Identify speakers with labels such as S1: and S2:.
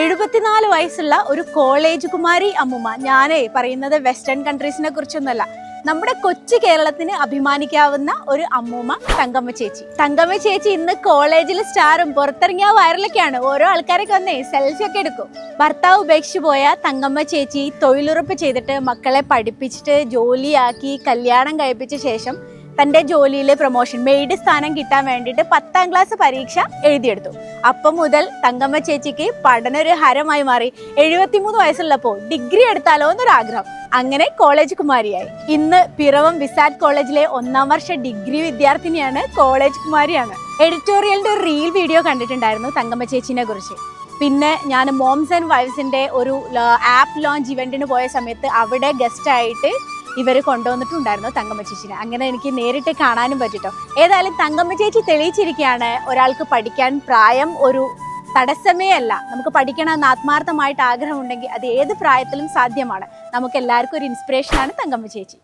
S1: എഴുപത്തിനാല് വയസ്സുള്ള ഒരു കോളേജ് കുമാരി അമ്മുമ്മ. ഞാനേ പറയുന്നത് വെസ്റ്റേൺ കൺട്രീസിനെ കുറിച്ചൊന്നുമല്ല. നമ്മുടെ കൊച്ചു കേരളത്തിന് അഭിമാനിക്കാവുന്ന ഒരു അമ്മൂമ്മ തങ്കമ്മ ചേച്ചി. തങ്കമ്മ ചേച്ചി ഇന്ന് കോളേജിൽ സ്റ്റാറും പുറത്തിറങ്ങിയ വൈറലൊക്കെയാണ് ഓരോ ആൾക്കാരൊക്കെ വന്നേ സെൽഫി ഒക്കെ എടുക്കും. ഭർത്താവ് ഉപേക്ഷിച്ചു പോയ തങ്കമ്മ ചേച്ചി തൊഴിലുറപ്പ് ചെയ്തിട്ട് മക്കളെ പഠിപ്പിച്ചിട്ട് ജോലിയാക്കി കല്യാണം കഴിപ്പിച്ച ശേഷം തന്റെ ജോലിയിലെ പ്രൊമോഷൻ മെയ്ഡ് സ്ഥാനം കിട്ടാൻ വേണ്ടിയിട്ട് പത്താം ക്ലാസ് പരീക്ഷ എഴുതിയെടുത്തു. അപ്പം മുതൽ തങ്കമ്മ ചേച്ചിക്ക് പഠന ഒരു ഹരമായി മാറി. എഴുപത്തിമൂന്ന് വയസ്സുള്ളപ്പോൾ ഡിഗ്രി എടുത്താലോ എന്നൊരു ആഗ്രഹം അങ്ങനെ കോളേജ് കുമാരിയായി. ഇന്ന് പിറവം വിസാറ്റ് കോളേജിലെ ഒന്നാം വർഷ ഡിഗ്രി വിദ്യാർത്ഥിനിയാണ് കോളേജ് കുമാരിയാണ്. എഡിറ്റോറിയലിന്റെ ഒരു റീൽ വീഡിയോ കണ്ടിട്ടുണ്ടായിരുന്നു തങ്കമ്മ ചേച്ചിനെ കുറിച്ച്. പിന്നെ ഞാൻ മോംസ് ആൻഡ് വൈഫ്സിന്റെ ഒരു ആപ്പ് ലോഞ്ച് ഇവന്റിന് പോയ സമയത്ത് അവിടെ ഗസ്റ്റ് ആയിട്ട് ഇവർ കൊണ്ടുവന്നിട്ടുണ്ടായിരുന്നു തങ്കമ്മ ചേച്ചിനെ. അങ്ങനെ എനിക്ക് നേരിട്ട് കാണാനും പറ്റിട്ടോ. ഏതായാലും തങ്കമ്മ ചേച്ചി തെളിയിച്ചിരിക്കുകയാണ് ഒരാൾക്ക് പഠിക്കാൻ പ്രായം ഒരു തടസ്സമേ അല്ല നമുക്ക് പഠിക്കണമെന്ന് ആത്മാർത്ഥമായിട്ട് ആഗ്രഹമുണ്ടെങ്കിൽ അത് ഏത് പ്രായത്തിലും സാധ്യമാണ്. നമുക്ക് എല്ലാവർക്കും ഒരു ഇൻസ്പിറേഷനാണ് തങ്കമ്മ ചേച്ചി.